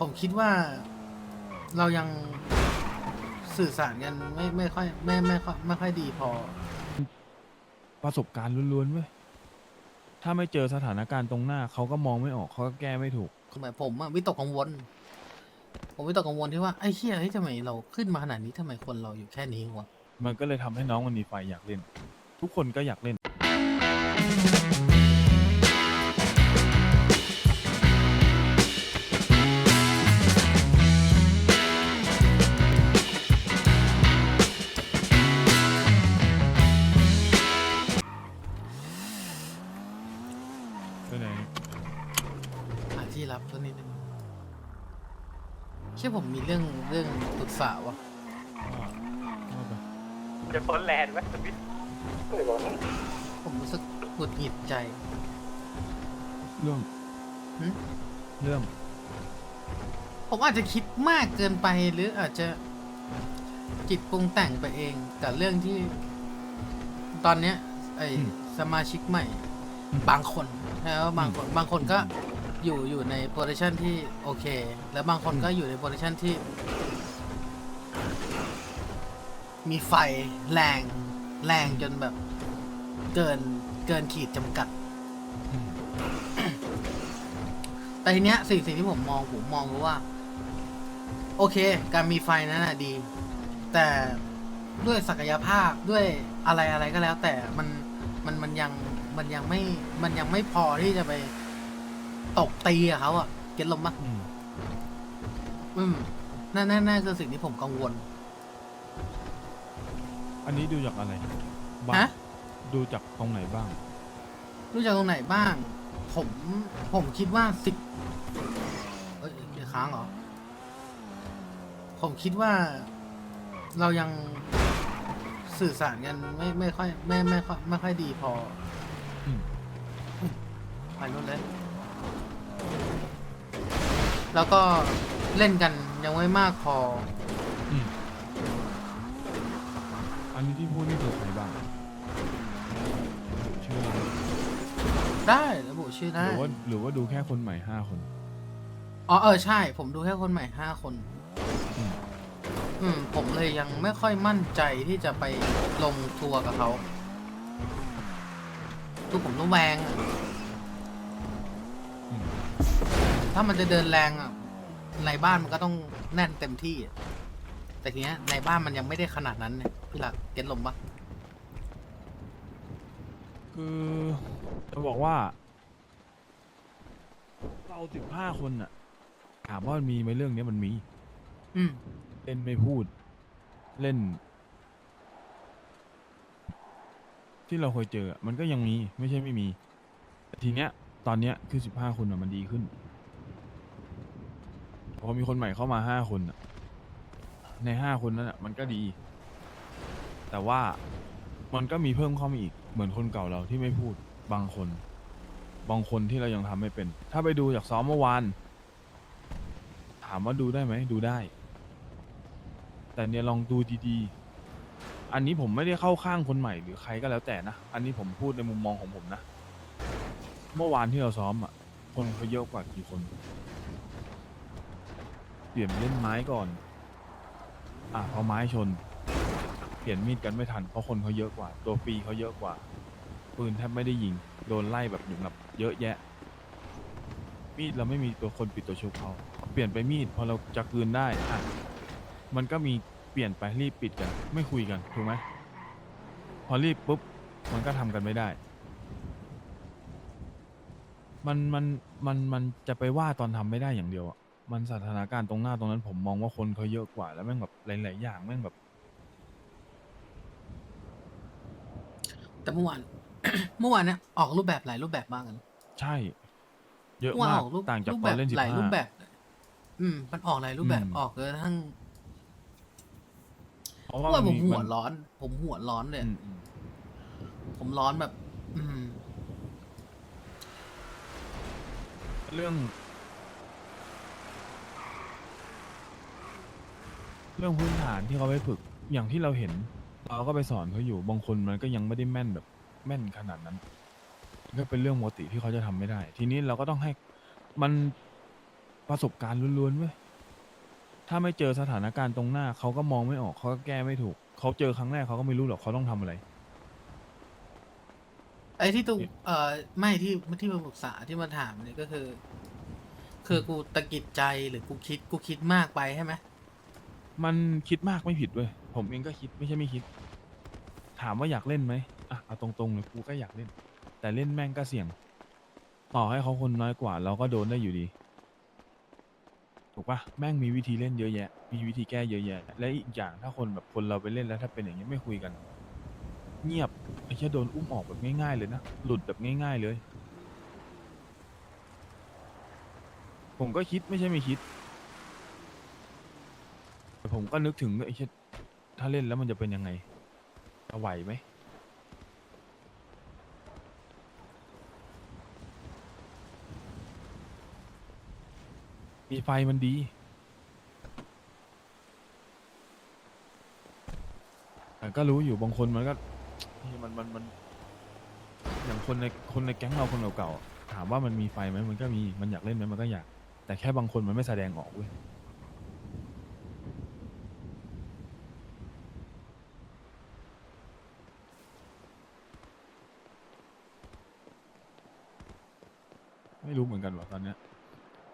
ผมคิดว่าเรายังสื่อสารกันไม่ไม่ค่อยไม่ไม่ค่อยไม่ค่อยดีพอ ประสบการณ์ล้วนๆเว้ย ถ้าไม่เจอสถานการณ์ตรงหน้าเขาก็มองไม่ออกเขาก็แก้ไม่ถูก คือหมายผมอะวิตกกังวล ผมวิตกกังวลที่ว่าไอ้เหี้ยเฮ้ยทำไมเราขึ้นมาขนาดนี้ทำไมคนเราอยู่แค่นี้วะ มันก็เลยทำให้น้องมันมีไฟอยากเล่น ทุกคนก็อยากเล่น วิตผมรู้สึกหงุดหงิดใจ เรื่องหึ เรื่องผมอาจจะคิดมากเกินไปหรืออาจจะจิตปรุงแต่งไปเองกับเรื่องที่ ตอนเนี้ย ไออืมสมาชิกใหม่อืมบางคนนะว่าบางคนบางคนก็อยู่อยู่ในโพซิชันที่โอเค แล้วบางคนก็อยู่ในโพซิชันที่ มีไฟแรง แรงจนแบบ เกินเกินขีดจำกัดอืมแต่ทีเนี้ยสิ่งสิ่งที่ผมมองผมมองว่า โอเค การมีไฟนั้นน่ะดี แต่ด้วยศักยภาพด้วยอะไรอะไรก็แล้ว แต่มันมันมันยังมันยังไม่มันยังไม่พอที่จะไปตบตีอะเขาอะเก็ตลมปะอืมอืมนั่นนั่นนั่นคือสิ่งที่ผมกังวล อันนี้ดูจากอะไรบ้างฮะ ดูจากตรงไหนบ้าง รู้จักตรงไหนบ้าง ผมผมคิดว่าสิบเอ้ยเดี๋ยวค้างเหรอ ผมคิดว่า เรายังสื่อสารกันไม่ไม่ค่อยไม่ไม่ค่อยไม่ค่อยดีพออืมไปนู่นเลย แล้วก็เล่นกันยังไม่มากพออื ได้ระบุชื่อหได้รือว่าหรือว่าดูแค่คนใหม่ห้าคน อ๋อเออใช่ ผมดูแค่คนใหม่ห้าคน อืม อืม ผมเลยยังไม่ค่อยมั่นใจที่จะไปลงทัวร์กับเขาคือผมต้องแวงอะอืม ถ้ามันจะเดินแรงอะ ในบ้านมันก็ต้องแน่นเต็มที่อะแต่ทีเนี้ยในบ้านมันยังไม่ได้ขนาดนั้นเนี่ยพี่หลักเก็ตลมปะ คือจะบอกว่า เราสิบห้าคนอะถามว่ามันมีไหมเรื่องเนี้ยมันมี อืม เล่นไม่พูด เล่น ที่เราเคยเจออะมันก็ยังมี ไม่ใช่ไม่มี แต่ทีเนี้ย ตอนเนี้ยคือสิบห้าคนอะมันดีขึ้น พอมีคนใหม่เข้ามาห้าคนอะในห้าคนนั้นอะมันก็ดี แต่ว่ามันก็มีเพิ่มเข้ามาอีก เหมือนคนเก่าเราที่ไม่พูดบางคน บางคนที่เรายังทำไม่เป็น ถ้าไปดูจากซ้อมเมื่อวาน ถามว่าดูได้ไหมดูได้ แต่เนี่ยลองดูดีๆ อันนี้ผมไม่ได้เข้าข้างคนใหม่หรือใครก็แล้วแต่นะ อันนี้ผมพูดในมุมมองของผมนะ เมื่อวานที่เราซ้อมอะ คนเขาเยอะกว่ากี่คน เปลี่ยนเล่นไม้ก่อน อะพอไม้ชน เปลี่ยนมีดกันไม่ทันเพราะคนเขาเยอะกว่า ตัวฟรีเขาเยอะกว่าปืนแทบไม่ได้ยิง โดนไล่แบบหยุบหนับเยอะแยะ มีดเราไม่มีตัวคนปิดตัวชุบเขาเปลี่ยนไปมีดพอเราจะคืนได้อะมันก็มีเปลี่ยนไปรีบปิดกัน ไม่คุยกันถูกไหมพอรีบปุ๊บมันก็ทำกันไม่ได้ มันมันมันมันจะไปว่าตอนทำไม่ได้อย่างเดียวอะมันสถานการณ์ตรงหน้าตรงนั้นผมมองว่าคนเขาเยอะกว่า แล้วแม่งแบบหลายๆอย่างแม่งแบบ แต่เมื่อวาน เมื่อวานเนี่ยออกรูปแบบหลายรูปแบบมากเลยใช่ เยอะเมื่อวานมากออกรูปต่างจากรูปตแบอนบเล่นสิบหลายรูปแบห้า บ อืม มันออกหลายรูปแบบอืม ออกเลยทั้งเพราะเพว่าราะว่ามันผมมีหัวมันร้อน ผมหัวร้อนเลย อืมอืมผมร้อนแบบ อืม เรื่อง เรื่องพื้นฐานที่เขาไปฝึกอย่างที่เราเห็น เราก็ไปสอนเขาอยู่บางคนมันก็ยังไม่ได้แม่นแบบแม่นขนาดนั้นก็เป็นเรื่องปกติที่เขาจะทำไม่ได้ ทีนี้เราก็ต้องให้มันไปประสบการณ์ล้วนๆเว้ยถ้าไม่เจอสถานการณ์ตรงหน้าเขาก็มองไม่ออกเขาก็แก้ไม่ถูกเขาเจอครั้งแรกเขาก็ไม่รู้หรอกเขาต้องทำอะไร ไอ้ที่ตูเอ่อไม่ที่ที่มาปรึกษาที่มาถามเนี่ยก็คือ คือกูตะกิดใจหรือกูคิดกูคิดมากไปใช่ไหมมันคิดมากไม่ผิดเว้ย ผมเองก็คิดไม่ใช่ไม่คิด ถามว่าอยากเล่นไหมอะเอาตรงๆเลยกูก็อยากเล่น แต่เล่นแม่งก็เสี่ยง ต่อให้เขาคนน้อยกว่า เราก็โดนได้อยู่ดี ถูกปะแม่งมีวิธีเล่นเยอะแยะ มีวิธีแก้เยอะแยะ และอีกอย่างถ้าคนแบบคนเราไปเล่นแล้วถ้าเป็นอย่างนี้ยไม่คุยกัน เงียบไอ้แค่โดนอุ้มออกแบบง่ายๆเลยนะหลุดแบบง่าย ๆเลย ผมก็คิดไม่ใช่ไม่คิด แต่ผมก็นึกถึงไอ้เช่ย ถ้าเล่นแล้วมันจะเป็นยังไงจะไหวไหมมีไฟมันดี แต่ก็รู้อยู่บางคนมันก็มันมันมัน อย่างคนในคนในแก๊งเราคนเก่าๆอะถามว่ามันมีไฟไหมมันก็มี มันอยากเล่นไหมมันก็อยาก แต่แค่บางคนมันไม่แสดงออกเว้ย เหมือนกันว่ะตอนเนี้ย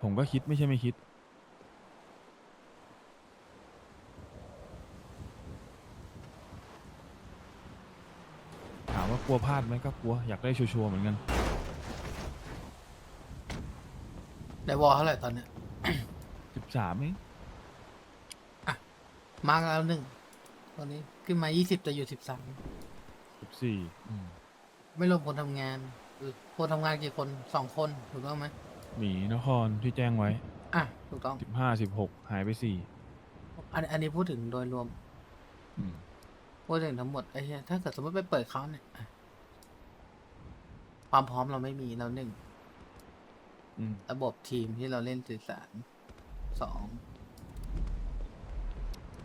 ผมก็คิดไม่ใช่ไม่คิด ถามว่ากลัวพลาดไหมก็กลัว อยากได้ชัวร์ๆเหมือนกันในวอลเท่าไหร่ตอนเนี้ยสิบสามเองมาร์กแล้วหนึ่งตอนนี้ขึ้นมายี่สิบแต่อยู่สิบสามสิบสี่ไม่รวมคนทำงานหรือ คนทำงานกี่คนสองคนถูกต้องไหมหมีนครที่แจ้งไว้อะถูกต้อง สิบห้าสิบหกหายไปสี่อันอันนี้พูดถึงโดยรวม อืมพูดถึงทั้งหมดไอ้เหี้ยถ้าเกิดสมมติไปเปิดเขาเนี่ยอะความพร้อมเราไม่มีเราหนึ่ง อืมระบบทีมที่เราเล่นสื่อสารสอง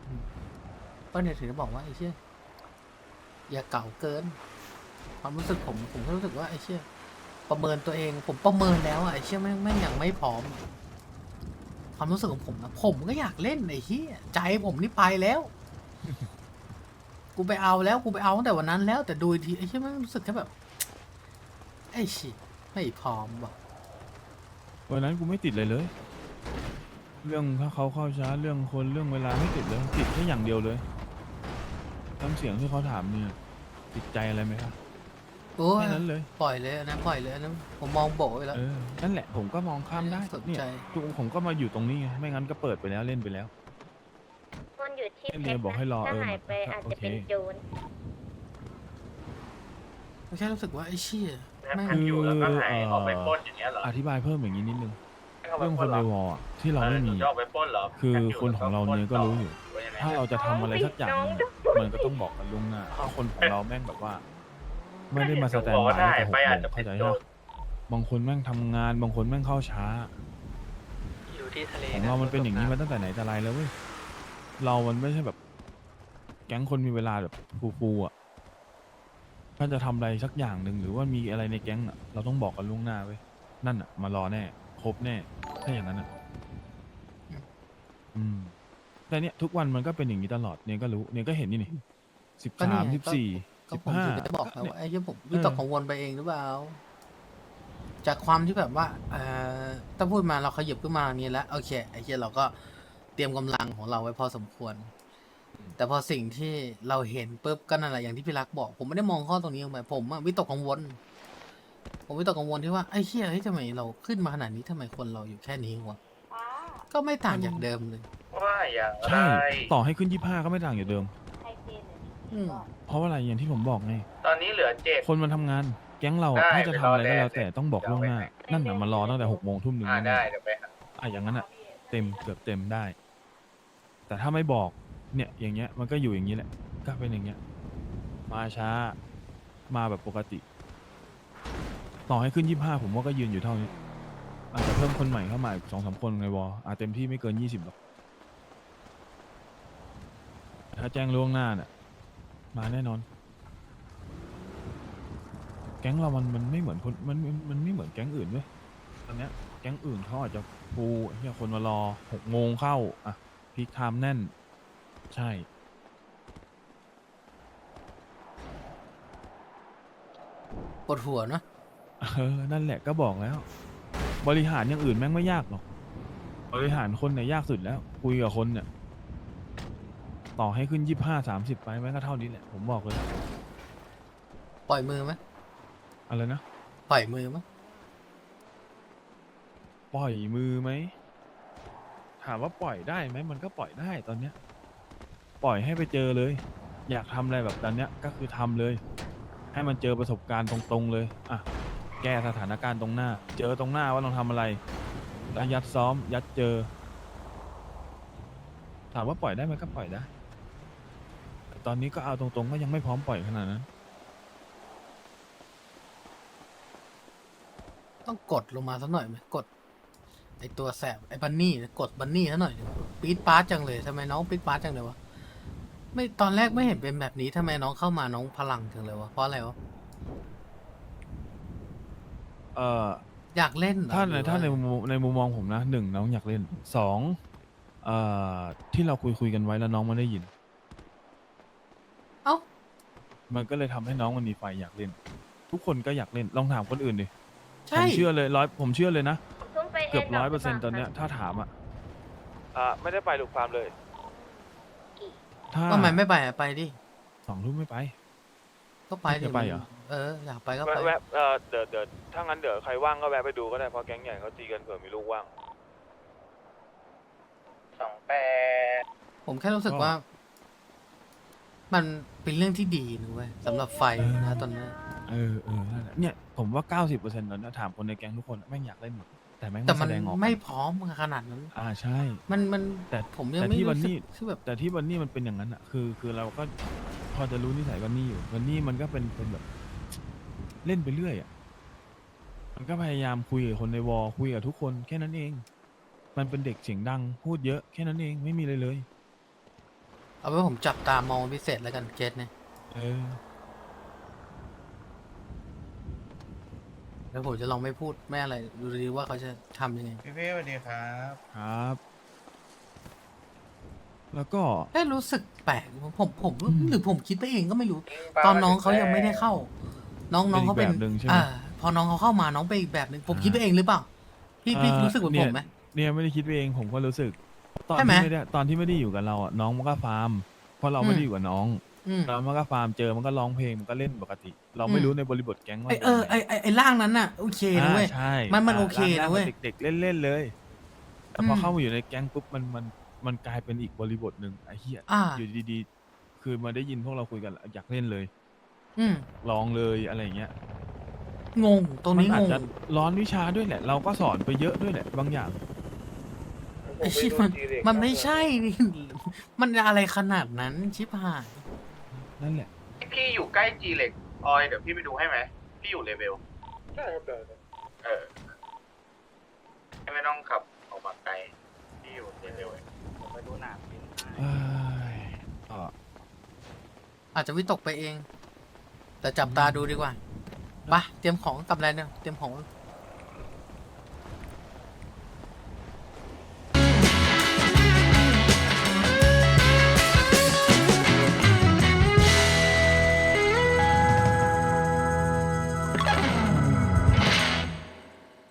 อืมก็เนี่ยถึงได้บอกว่าไอ้เชี่ยอย่าเก่าเกิน ความรู้สึกผมผมก็รู้สึกว่าไอ้เชี่ยประเมินตัวเอง ผมประเมินแล้วอะไอ้เชี่ยแม่งแม่งยังไม่พร้อม ความรู้สึกของผมนะผมก็อยากเล่นไอ้เชี่ยใจผมนี่ไปแล้ว กูไปเอาแล้วกูไปเอาตั้งแต่วันนั้นแล้วแต่ดูทีไอ้เชี่ยแม่งรู้สึกแค่แบบไอ้เชิไม่พร้อมว่ะวันนั้นกูไม่ติดเลยเลย เรื่องถ้าเขาเข้าช้าเรื่องคนเรื่องเวลาไม่ติดเลยติดแค่อย่างเดียวเลยน้ำเสียงที่เขาถามเนี่ยติดใจอะไรไหมครับ โอ้ยแค่นั้นเลย ปล่อยเลยอันนะปล่อยเลยอันนะผมมองโบไว้แล้วเออ นั่นแหละผมก็มองข้ามได้สนเนี่ยใจทุกผมก็มาอยู่ตรงนี้ไง ไม่งั้นก็เปิดไปแล้วเล่นไปแล้ว มันอยู่ที่ให้เมียบอกให้รอถ้าเออหายไปมันก็อาจโอจะเคเป็นโจรไม่ใช่รู้สึกว่าไอ้เชี่ยถ้าแม่งพันอยู่แล้วก็หายคือออกไปปล้นอย่างเงี้ยเหรออธิบายเพิ่มอย่างนี้นิดนึง ให้ขาไปเรื่องปคล้นเหรในอวอลอะที่เราไม่มีหนูจะออกไปปล้นเหรอคือพัยู่คนของเราเนี่ยก็รู้อยู่หว่ายังไงถ้าเราจะทำอะไรสักอย่างหนึ่งอะมันก็ต้องบอกกันล่วงหน้าถ้าคนของเราแม่งแบบว่า ไม่ได้มาสแตนบอกบาว่ายตั้งได้แต่หกไปโมอาจงจะเป็เข้านใจโจไหมรบางคนแม่งทำงาน บางคนแม่งเข้าช้า อยู่ที่ทะเลของเรามันเป็นอย่างนี้มาตั้งแต่ไหนแต่ไรแล้วเว้ย เรามันไม่ใช่แบบ แก๊งคนมีเวลาแบบฟูๆอะ ถ้าจะทำอะไรสักอย่างหนึ่งหรือว่ามีอะไรในแก๊งอะ เราต้องบอกกันล่วงหน้าเว้ย นั่นอะ มารอแน่ ครบแน่ ถ้าอย่างนั้นอะ อืม แต่เนี้ยทุกวันมันก็เป็นอย่างนี้ตลอด เนี่ยก็รู้ เนี่ยก็เห็นนี่นี่สิบก็นี่สามไงสิบสี่ก็สิ บผมห้าถึงได้บอกแล้วว่าไอ้เชี่ยผมวิเออตกกังวลไปเองหรือเปล่า จากความที่แบบว่าเอ่อถ้าพูดมาเราขยับขึ้นมานี้แล้วโอเคไอ้เชี่ยเราก็เตรียมกำลังของเราไว้พอสมควร แต่พอสิ่งที่เราเห็นปุ๊บก็นั่นแหละอย่างที่พี่รักบอก ผมไม่ได้มองข้อตรงนี้ลงไปผมอะวิตกกังวล ผมวิตกกังวลที่ว่าไอ้เชี่ยเฮ้ยทำไมเราขึ้นมาขนาดนี้ทำไมคนเราอยู่แค่นี้วะก็ไม่ต่างจากเดิมเลย ว่าอย่างไร ใช่ ต่อให้ขึ้นยี่ห้าก็ไม่ต่างจากเดิม อืม เพราะว่าอะไรอย่างที่ผมบอกไง ตอนนี้เหลือเจ็ด คนมันทำงาน แก๊งเราอะได้ถ้าจะทำอะไรก็แล้วไปรอแดดแต่ต้องบอกล่วงหน้านั่นน่ะมารอตั้งแต่หกโมงทุ่มหนึ่งอ่านั่นได้น่ะเดี๋ยวไปหาอะอย่างนั้นอะ เต็มเกือบเต็มได้ แต่ถ้าไม่บอกเนี่ยอย่างเงี้ยมันก็อยู่อย่างนี้แหละก็เป็นอย่างเงี้ย มาช้า มาแบบปกติ ต่อให้ขึ้นยี่ห้าผมว่าก็ยืนอยู่เท่านี้ อาจจะเพิ่มคนใหม่เข้ามาอีกสองสามคนในวอลอาจเต็มที่ไม่เกินยี่สิบหรอกถ้าแจ้งล่วงหน้าเนี่ย มาแน่นอน แก๊งเรามันมันไม่เหมือนคนมันมันมันไม่เหมือนแก๊งอื่นเว้ยอนเนี้ยแก๊งอื่นเขาอาจจะฟูเฮียคนมารอหกโมงเข้าอะพีคไทม์แน่น ใช่ ปวดหัวเนอะเออ นั่นแหละก็บอกแล้ว บริหารอย่างอื่นแม่งไม่ยากหรอก บริหารคนเนี่ยยากสุดแล้ว คุยกับคนเนี่ย ต่อให้ขึ้นยี่ห้าสามสิบไปแม่งก็เท่านี้แหละผมบอกเลยปล่อยมือไหมอะไรนะปล่อยมือไหมปล่อยมือไหมถามว่าปล่อยได้ไหมมันก็ปล่อยได้ตอนเนี้ย ปล่อยให้ไปเจอเลย อยากทำอะไรแบบตอนเนี้ยก็คือทำเลย ให้มันเจอประสบการณ์ตรงๆเลยอะแก้สถานการณ์ตรงหน้า เจอตรงหน้าว่าต้องทำอะไรแล้วยัดซ้อม ยัดเจอ ถามว่าปล่อยได้ไหมก็ปล่อยได้แต่ตอนนี้ก็เอาตรงๆก็ยังไม่พร้อมปล่อยขนาดนั้น ต้องกดลงมาสักหน่อยไหมกด ไอตัวแสบไอบันนี่กดบันนี่สักหน่อยดิปี๊ดปาร์ตจังเลยทำไมน้องปี๊ดปาร์ตจังเลยวะไม่ตอนแรกไม่เห็นเป็นแบบนี้ทำไมน้องเข้ามาน้องพลังจังเลยวะเพราะอะไรวะเอ่อ อยากเล่นเหรอถ้าหในรือถ้าในว่มุมในมุมมองผมนะหนึ่งน้องอยากเล่นสองเอ่อที่เราคุยคุยกันไว้แล้วน้องไม่ได้ยินเอ้า มันก็เลยทำให้น้องมันมีไฟอยากเล่น ทุกคนก็อยากเล่นลองถามคนอื่นดิผใช่ มเชื่อเลยร้อยผมเชื่อเลยนะเพิ่งไปเกือบดร้อยกเปอร์เซ็นต์หตอนเนี้ยปล่าถ้าถามอะอ่าไม่ได้ไปลูกฟาร์มเลย ถ้าทำไมไม่ไปอะไปดิ สองทุ่มไม่ไป ก็ไปจะไปเหรอ เออ อยากไปก็ไป แวะแวะเออเดี๋ยวเดี๋ยวถ้างั้นเดี๋ยวใครว่างก็แวะไปดูก็ได้เพราะแก๊งใหญ่เขาตีกันเผื่อมีลูกว่างสองแปดผมแค่รู้สึกก็ว่า มัน เป็นเรื่องที่ดีนะเว้ยสำหรับไฟเออนะตอนนี้เออเออนั่นแหละเนี่ยผมว่าเก้าสิบเปอร์เซ็นต์ตอนเนี้ยถามคนในแก๊งทุกคนแม่งอยากเล่นหมด แต่แม่งแต่ไม่มันแสดงออกไม่พร้อมขนาดนั้น อ่าใช่ มันมันแต่ผมยังแต่ไม่ที่วัรู้นสึนี้กที่แบบ แต่ที่วันนี้มันเป็นอย่างนั้นอะ คือ คือเราก็พอจะรู้นิสัยวันนี้อยู่ วันนี้มันก็เป็นเป็นแบบ เล่นไปเรื่อยอะ มันก็พยายามคุยกับคนในวอลคุยกับทุกคนแค่นั้นเอง มันเป็นเด็กเสียงดังพูดเยอะแค่นั้นเองไม่มีเลยเลย เอาไว้ผมจับตามองพิเศษแล้วกันเกตเนี่ยเออแล้วผมจะลองไม่พูดไม่อะไรดูดีว่าเขาจะทำยังไงพี่พี่สวัสดีครับ ครับ แล้วก็ เอ้รู้สึกแปลกผมผมอืม หรือผมคิดไปเองก็ไม่รู้ ตอนน้องเขายังไม่ได้เข้า น้องน้องเขาเป็นเป็นอีกแบบหนึ่งใช่ไหมอ่า พอน้องเขาเข้ามาน้องไปนอีกแบบหนึ่งผมคิดไปเองหรือเปล่าพี่พี่เอ่อรู้สึกเหมือนเนี่ผยมไหมเนี่ยไม่ได้คิดไปเองผมก็รู้สึก ตอนใช่ไหม ที่ไม่ได้ตอนที่ไม่ได้อยู่กับเราอะน้องมันก็ฟาร์มเพราะเราไม่ได้อยู่กับน้องอืมแล้วมันก็ฟาร์มเจอมันก็ร้องเพลงมันก็เล่นปกติ เราไม่อืม รู้ในบริบทแก๊งว่าไอเออไอไอ้ไอร่างนั้นน่ะโอเคนะเว้ย อ่าใช่มันมันอ่าโอเคนะร่างๆเว้ยเด็กๆเล่นๆเลยแต่พออม เข้ามาอยู่ในแก๊งปุ๊บมันมันมันกลายเป็นอีกบริบทหนึ่งไอ้เหี้ยอ่า อยู่ดีๆ คือมาได้ยินพวกเราคุยกันอยากเล่นเลยอืมลองเลยอะไรอย่างเงี้ย งงตรงมันี้อาจงง จะร้อนวิชาด้วยแหละ เราก็สอนไปเยอะด้วยแหละ บางอย่าง ไอชิบมันมันไม่ใช่นี่มันอะไรขนาดนั้นชิบหายนั่นแหละ พี่อยู่ใกล้จีเล็กออยเดี๋ยวพี่ไปดูให้ไหมพี่อยู่เลเวลใช่ครับเออไม่ต้องขับออกมาไกลพี่อยู่เลเวลเองไปดูหนังเอ้ยก็อาจจะวิตกไปเอง แต่จับตาดูดีกว่าไปเตรียมของกลับแลนด์เนี่ยเตรียมของ